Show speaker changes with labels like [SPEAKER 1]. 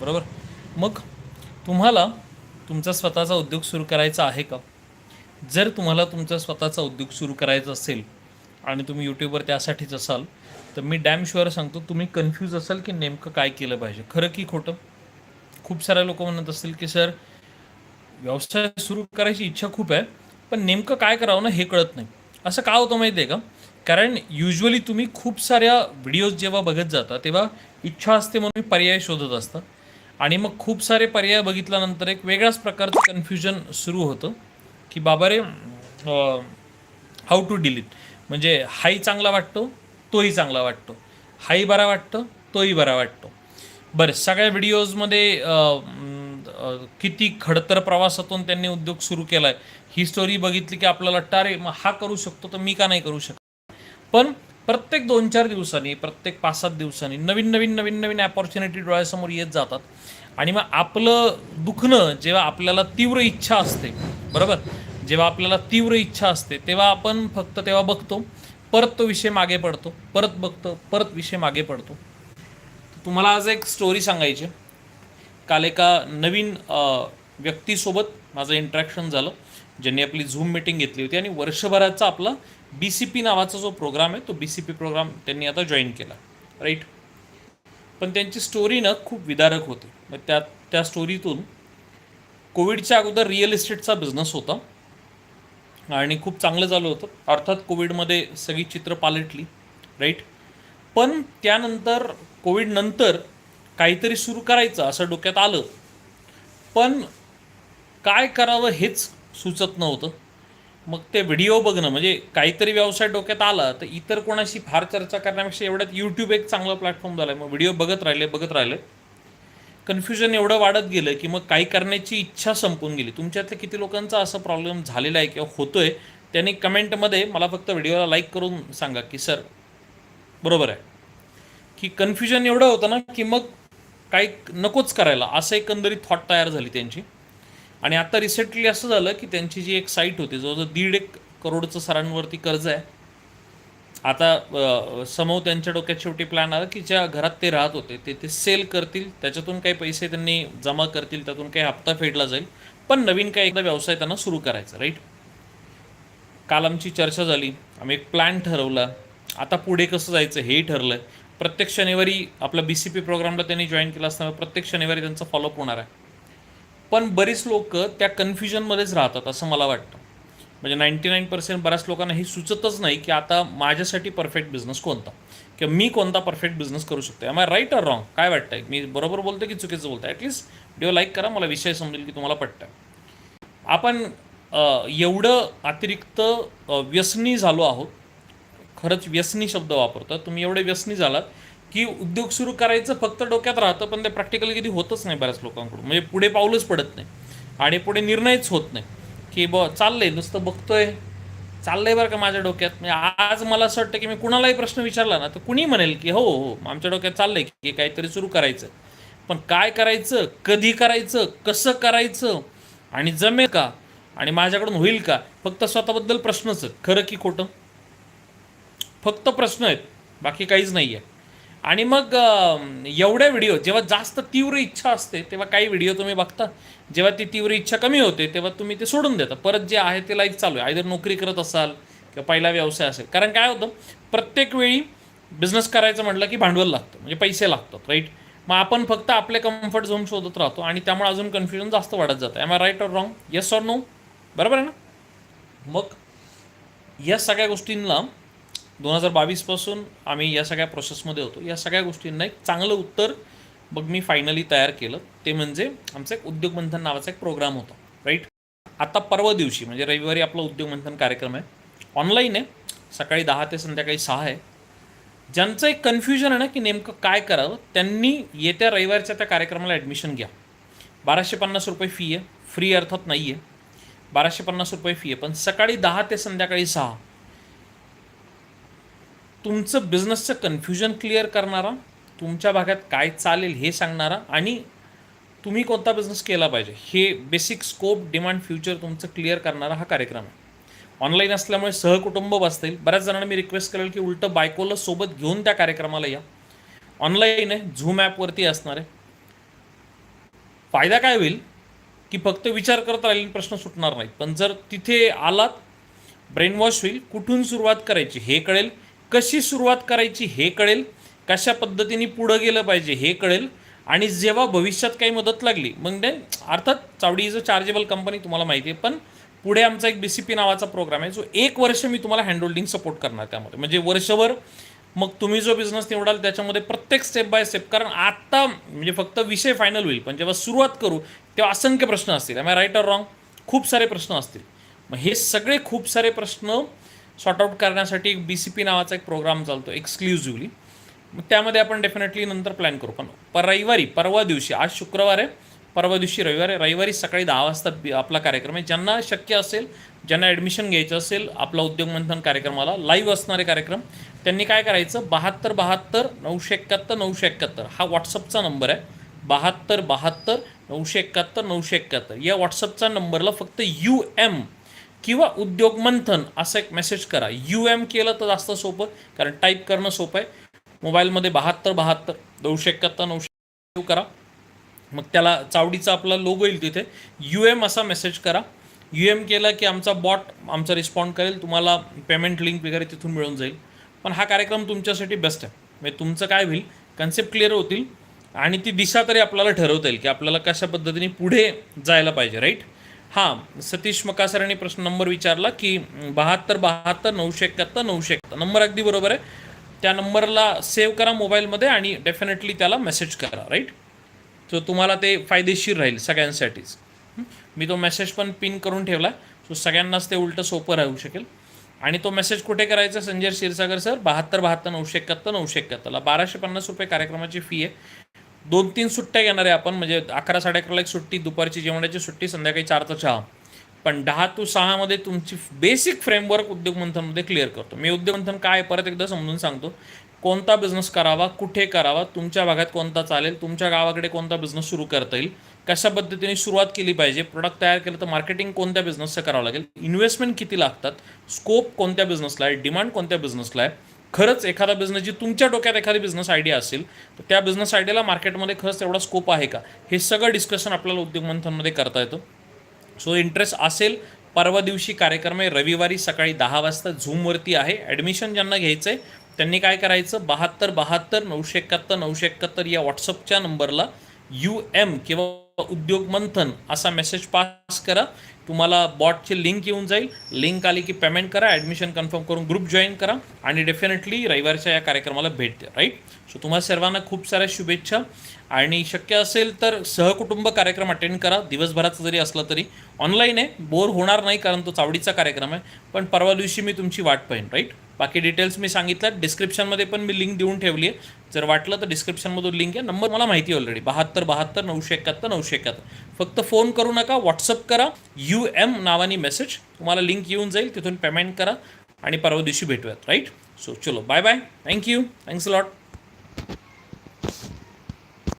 [SPEAKER 1] बरोबर? मग तुम्हाला तुमचा स्वतःचा उद्योग सुरू करायचा आहे का? जर तुम्हाला तुमचा स्वतःचा उद्योग सुरू करायचा असेल आणि तुम्ही यूट्यूबवर त्यासाठीच असाल तर मी डॅम शुअर सांगतो तुम्ही कन्फ्यूज असाल की नेमकं काय केलं पाहिजे. खरं की खोटं? खूप सारे लोक म्हणत असतील की सर व्यवसाय सुरू करायची इच्छा खूप आहे पण नेमकं काय करावं ना हे कळत नाही. असं का होतं माहिती आहे का? कारण युजली तुम्ही खूप साऱ्या व्हिडिओज जेव्हा बघत जाता तेव्हा इच्छा असते म्हणून मी पर्याय शोधत असतात आणि मग खूप सारे पर्याय बघितल्यानंतर एक वेगळ्याच प्रकारचं कन्फ्युजन सुरू होतं की बाबा रे हाऊ टू डील इट म्हणजे हाही चांगला वाटतो तोही चांगला वाटतो. हाही बरा वाटतो तोही बरा वाटतो. बरं सगळ्या व्हिडिओजमध्ये किती खडतर प्रवासातून त्यांनी उद्योग सुरू केला आहे ही स्टोरी बघितली की आपल्याला वाटतं अरे मग हा करू शकतो तर मी का नाही करू शकत? पण प्रत्येक दोन चार दिवसांनी प्रत्येक पाच सात दिवसांनी नवीन नवीन नवीन नवीन अपॉर्च्युनिटी डोळ्यासमोर येत जातात. आणि मग आपलं दुखणं जेव्हा आपल्याला तीव्र इच्छा असते बरोबर? जेव्हा आपल्याला तीव्र इच्छा असते तेव्हा आपण फक्त तेव्हा बघतो परत तो विषय मागे पडतो परत बघतो परत विषय मागे पडतो. तुम्हाला आज एक स्टोरी सांगायची काल एका नवीन व्यक्तीसोबत माझं इंट्रॅक्शन झालं ज्यांनी आपली झूम मीटिंग घेतली होती आणि वर्षभराचा आपला बी सी पी नावाचा जो प्रोग्राम आहे तो बी सी पी प्रोग्राम त्यांनी आता जॉईन केला. राईट पण त्यांची स्टोरी ना खूप विदारक होती. मग त्या त्या स्टोरीतून कोविडच्या अगोदर रिअल इस्टेटचा बिझनेस होता आणि खूप चांगलं झालं होतं. अर्थात कोविडमध्ये सगळी चित्र पालटली. राईट पण त्यानंतर कोविडनंतर काहीतरी सुरू करायचं असं डोक्यात आलं. पण काय करावं हेच सुचत नव्हतं. मग ते व्हिडिओ बघणं म्हणजे काहीतरी व्यवसाय डोक्यात आला तर इतर कोणाशी फार चर्चा करण्यापेक्षा एवढ्यात यूट्यूब एक चांगला प्लॅटफॉर्म झाला. आहे मग व्हिडिओ बघत राहिले बघत राहिले. कन्फ्युजन एवढं वाढत गेलं की मग काही करण्याची इच्छा संपून गेली. तुमच्यातल्या किती लोकांचा असा प्रॉब्लेम झालेला आहे किंवा होतो आहे त्यांनी कमेंटमध्ये मला फक्त व्हिडिओला लाईक करून सांगा की सर बरोबर आहे. की कन्फ्युजन एवढं होतं ना की मग काही नकोच करायला असं एकंदरीत थॉट तयार झाली त्यांची. आणि आता रिसेंटली असं झालं की त्यांची जी एक साईट होती जवळजवळ दीड एक करोडचं सरांवरती कर्ज आहे. आता अ, समोर त्यांच्या डोक्यात शेवटी प्लॅन आला की ज्या घरात ते राहत होते ते ते सेल करतील. त्याच्यातून काही पैसे त्यांनी जमा करतील त्यातून काही हप्ता फेडला जाईल. पण नवीन काही एकदा व्यवसाय त्यांना सुरू करायचा राईट काल आमची चर्चा झाली आम्ही एक प्लॅन ठरवला. आता पुढे कसं जायचं हेही ठरलं प्रत्येक शनिवारी आपला बी सी पी प्रोग्रामला त्यांनी जॉईन केला असताना प्रत्येक शनिवारी त्यांचा फॉलोअप होणार आहे. पण बरीच लोक त्या कन्फ्युजनमध्येच राहतात असं मला वाटतं. म्हणजे नाईंटी नाईन पर्सेंट बऱ्याच लोकांना हे सुचतच नाही की आता माझ्यासाठी परफेक्ट बिझनेस कोणता. किंवा मी कोणता परफेक्ट बिझनेस करू शकतो आय राईट ऑर रॉंग काय वाटतंय? मी बरोबर बोलतो की चुकीचं बोलतो ॲटलिस्ट व्हिडिओ लाईक करा मला विषय समजेल की तुम्हाला पटतं आपण एवढं अतिरिक्त व्यसनी झालो आहोत. खरंच व्यसनी शब्द वापरतो तुम्ही एवढे व्यसनी झालात की उद्योग सुरू करायचं फक्त डोक्यात राहतं पण ते प्रॅक्टिकली कधी होतच नाही बऱ्याच लोकांकडून. म्हणजे पुढे पाऊलच पडत नाही. आणि पुढे निर्णयच होत नाही. की ब चाललंय नुसतं बघतोय. चाललंय बरं का माझ्या डोक्यात. म्हणजे आज मला असं वाटतं की मी कुणालाही प्रश्न विचारला ना तर कुणी म्हणेल की हो हो आमच्या डोक्यात चाललंय की काहीतरी सुरू करायचं. पण काय करायचं कधी करायचं कसं करायचं आणि जमेल का आणि माझ्याकडून होईल का फक्त स्वतःबद्दल प्रश्नच खरं की खोटं? फक्त प्रश्न आहेत. बाकी काहीच नाही आहे आणि मग एवढ्या व्हिडिओ जेव्हा जास्त तीव्र इच्छा असते तेव्हा काही व्हिडिओ तुम्ही बघता. जेव्हा ती तीव्र इच्छा कमी होते तेव्हा तुम्ही ते सोडून देता. परत जे आहे ते लाईफ चालू आहे. आयदर नोकरी करत असाल किंवा पहिला व्यवसाय असेल. कारण काय होतं प्रत्येक वेळी बिझनेस करायचं म्हटलं की भांडवल लागतं. म्हणजे पैसे लागतात राईट मग आपण फक्त आपले कम्फर्ट झोन शोधत राहतो आणि त्यामुळे अजून कन्फ्युजन जास्त वाढत जातं. Am I right or wrong yes or no बरोबर आहे ना? मग या सगळ्या गोष्टींना दोन हजार बावीसपासून आम्ही या सगळ्या प्रोसेसमध्ये होतो. या सगळ्या गोष्टींना एक चांगलं उत्तर मग मी फायनली तयार केलं. ते म्हणजे आमचा एक उद्योग मंथन नावाचा एक प्रोग्राम होता. राईट आता परवा दिवशी म्हणजे रविवारी आपला उद्योग मंथन कार्यक्रम आहे. ऑनलाईन आहे. सकाळी दहा ते संध्याकाळी सहा आहे. ज्यांचं एक कन्फ्युजन आहे ना की नेमकं काय करावं त्यांनी येत्या रविवारच्या त्या कार्यक्रमाला ॲडमिशन घ्या. बाराशे पन्नास रुपये फी आहे. फ्री अर्थात नाही आहे बाराशे पन्नास रुपये फी आहे. पण सकाळी दहा ते संध्याकाळी सहा तुमचं बिझनेसचं कन्फ्युजन क्लिअर करणारा तुमच्या भागात काय चालेल हे सांगणारा आणि तुम्ही कोणता बिझनेस केला पाहिजे हे बेसिक स्कोप डिमांड फ्युचर तुमचं क्लिअर करणारा हा कार्यक्रम आहे. ऑनलाईन असल्यामुळे सहकुटुंब बसता येईल बऱ्याच जणांना मी रिक्वेस्ट करेल की उलटं बायकोला सोबत घेऊन त्या कार्यक्रमाला या. ऑनलाईन आहे झूम ॲपवरती असणार आहे. फायदा काय होईल? की फक्त विचार करत राहील प्रश्न सुटणार नाहीत. पण जर तिथे आलात ब्रेनवॉश होईल कुठून सुरुवात करायची हे कळेल. कशी सुरुवात करायची हे कळेल कशा पद्धतीने पुढं गेलं पाहिजे हे कळेल आणि जेव्हा भविष्यात काही मदत लागली मग ते अर्थात Chavadi is a chargeable company तुम्हाला माहिती आहे पण पुढे आमचा एक बी सी पी नावाचा प्रोग्राम आहे जो एक वर्ष मी तुम्हाला हँडहोल्डिंग सपोर्ट करणार त्यामध्ये. म्हणजे वर्षभर मग तुम्ही जो बिझनेस निवडाल त्याच्यामध्ये प्रत्येक स्टेप बाय स्टेप कारण आत्ता म्हणजे फक्त विषय फायनल होईल पण जेव्हा सुरुवात करू तेव्हा असंख्य प्रश्न असतील. आय राईट ऑर रॉंग खूप सारे प्रश्न असतील. मग हे सगळे खूप सारे प्रश्न सॉर्टआउट करण्यासाठी एक बी सी पी नावाचा एक प्रोग्राम चालतो एक्सक्लुझिव्हली मग त्यामध्ये आपण डेफिनेटली नंतर प्लॅन करू. पण पर रविवारी परवा दिवशी आज शुक्रवार आहे परवा दिवशी रविवार आहे. रविवारी सकाळी दहा वाजता आपला कार्यक्रम आहे. ज्यांना शक्य असेल ज्यांना ॲडमिशन घ्यायचं असेल आपला उद्योग मंथन कार्यक्रमाला लाईव्ह असणारे कार्यक्रम त्यांनी काय करायचं? बहात्तर बहात्तर नऊशे एकाहत्तर नऊशे एकाहत्तर हा व्हॉट्सअपचा नंबर आहे. बहात्तर बहात्तर नऊशे एकाहत्तर नऊशे एकाहत्तर या व्हॉट्सअपचा नंबरला फक्त यू एम किंवा उद्योग मंथन असं एक मेसेज करा. यू एम केलं तर जास्त सोपं कारण टाईप करणं सोपं आहे. मोबाईलमध्ये बहात्तर बहात्तर नऊशे एकाहत्तर नऊशे करा. मग त्याला चावडीचा आपला लोगो येईल तिथे. यू एम असा मेसेज करा. यू एम केला की आमचा बॉट आमचा रिस्पॉन्ड करेल. तुम्हाला पेमेंट लिंक वगैरे तिथून मिळून जाईल. पण हा कार्यक्रम तुमच्यासाठी बेस्ट आहे. म्हणजे तुमचं काय होईल? कन्सेप्ट क्लिअर होतील. आणि ती दिशा तरी आपल्याला ठरवता येईल की आपल्याला कशा पद्धतीने पुढे जायला पाहिजे राईट हां सतीश मकासरांनी प्रश्न नंबर विचारला की बहात्तर बहात्तर नऊशे एकाहत्तर नऊशे एकाहत्तर नंबर अगदी बरोबर आहे. त्या नंबरला सेव्ह करा मोबाईलमध्ये आणि डेफिनेटली त्याला मेसेज करा राईट? सो तुम्हाला ते फायदेशीर राहील सगळ्यांसाठीच. मी तो मेसेज पण पिन करून ठेवला. सो सगळ्यांनाच ते उलटं सोपं राहू शकेल. आणि तो मेसेज कुठे करायचा? संजय क्षीरसागर सर बहात्तर बहात्तर नऊशे एकाहत्तर नऊशे एकाहत्तरला बाराशे पन्नास रुपये कार्यक्रमाची फी आहे. दोन तीन सुट्ट्या घेणार आहे आपण म्हणजे अकरा साडे अकराला एक सुट्टी दुपारची जेवणाची सुट्टी संध्याकाळी चारचा चहा पण दहा टू सहामध्ये तुमची बेसिक फ्रेमवर्क उद्योग मंथनमध्ये क्लिअर करतो. मी उद्योग मंथन काय परत एकदा समजून सांगतो. कोणता बिझनेस करावा कुठे करावा तुमच्या भागात कोणता चालेल तुमच्या गावाकडे कोणता बिझनेस सुरू करता येईल कशा पद्धतीने सुरुवात केली पाहिजे प्रोडक्ट तयार केलं तर मार्केटिंग कोणत्या बिझनेसचं करावं लागेल इन्व्हेस्टमेंट किती लागतात स्कोप कोणत्या बिझनेसला आहे डिमांड कोणत्या बिझनेसला आहे खरंच एखादा बिझनेस जी तुमच्या डोक्यात एखादी बिझनेस आयडिया असेल तर त्या बिझनेस आयडियाला मार्केटमध्ये खरंच तेवढा स्कोप आहे का? हे सगळं डिस्कशन आपल्याला उद्योग मंथनमध्ये करता येतं. सो इंटरेस्ट असेल परवा दिवशी कार्यक्रम आहे रविवारी सकाळी दहा वाजता झूमवरती आहे. ॲडमिशन ज्यांना घ्यायचं आहे त्यांनी काय करायचं? बहात्तर बहात्तर नऊशे एकाहत्तर नऊशे एकाहत्तर या व्हॉट्सअपच्या नंबरला यू एम किंवा उद्योग मंथन असा मेसेज पास करा. तुम्हाला बॉटची लिंक येऊन जाईल. लिंक आली की पेमेंट करा ॲडमिशन कन्फर्म करून ग्रुप जॉईन करा आणि डेफिनेटली रविवारच्या या कार्यक्रमाला भेट द्या राईट सो तुम्हाला सर्वांना खूप साऱ्या शुभेच्छा. आणि शक्य असेल तर सहकुटुंब कार्यक्रम अटेंड करा. दिवसभराचा जरी असला तरी. ऑनलाईन आहे बोर होणार नाही कारण तो चावडीचा कार्यक्रम आहे. पण परवा दिवशी मी तुमची वाट पाहीन राईट बाकी डिटेल्स मी सांगितलं डिस्क्रिप्शनमध्ये पण मी लिंक देऊन ठेवली आहे जर वाटलं तर डिस्क्रिप्शनमधून लिंक आहे नंबर मला माहिती आहे ऑलरेडी बहात्तर बहात्तर नऊशे एकाहत्तर नऊशे एकाहत्तर. फक्त फोन करू नका व्हॉट्सअप करा. यू एम नावानी मेसेज तुम्हाला लिंक येऊन जाईल. तिथून पेमेंट करा. आणि परवा दिवशी भेटूयात. राईट सो चलो bye bye thank you thanks lot